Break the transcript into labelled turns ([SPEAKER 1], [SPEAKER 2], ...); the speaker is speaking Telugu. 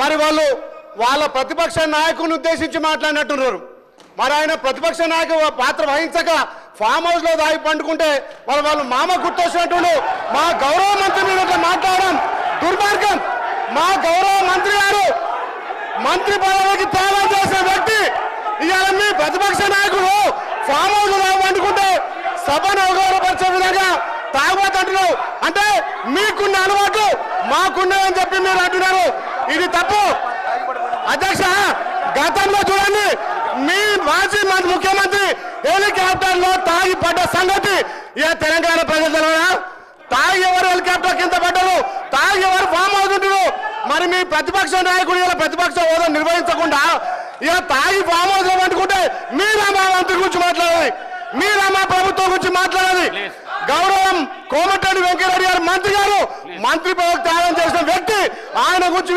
[SPEAKER 1] మరి వాళ్ళు వాళ్ళ ప్రతిపక్ష నాయకుని ఉద్దేశించి మాట్లాడినట్టున్నారు. మరి ఆయన ప్రతిపక్ష నాయకు పాత్ర వహించక ఫామ్ హౌస్లో దాగి పండుకుంటే వాళ్ళ వాళ్ళు మామ గుర్తొచ్చినట్టు మా గౌరవ మంత్రి మీద మాట్లాడడం దుర్మార్గం. మా గౌరవ మంత్రి గారు మంత్రి పదవికి త్యాగం చేసిన వ్యక్తి ఇవాళ మీ ప్రతిపక్ష నాయకుడు ఫామ్ హౌస్లో పండుకుంటే సభను అవగాహనపరిచే విధంగా తాగబోతుంటున్నావు అంటే మీకున్న అలవాటు మాకున్నదని చెప్పి మీరు అంటున్నారు. ఇది తప్పు. అధ్యక్ష గతంలో చూడండి మీ మాజీ మంత్రి ముఖ్యమంత్రి హెలికాప్టర్లో తాగి పడ్డ సంగతి ఇక తెలంగాణ ప్రజలు తాగి ఎవరు హెలికాప్టర్ కింద పడ్డారు? తాగి ఎవరు ఫామ్ అవుతుంటారు మరి మీ ప్రతిపక్ష నాయకుడు ఇలా ప్రతిపక్ష హోదా నిర్వహించకుండా ఇక తాగి ఫామ్ హౌస్లో పట్టుకుంటే మీరా మా మంత్రి గురించి మాట్లాడాలి. మీరా మా ప్రభుత్వం గురించి మాట్లాడాలి. గౌరవం కోమటిరెడ్డి వెంకటరెడ్డి గారు మంత్రి గారు మంత్రి పదవి త్యాగం చేసిన వ్యక్తి ఆయన గురించి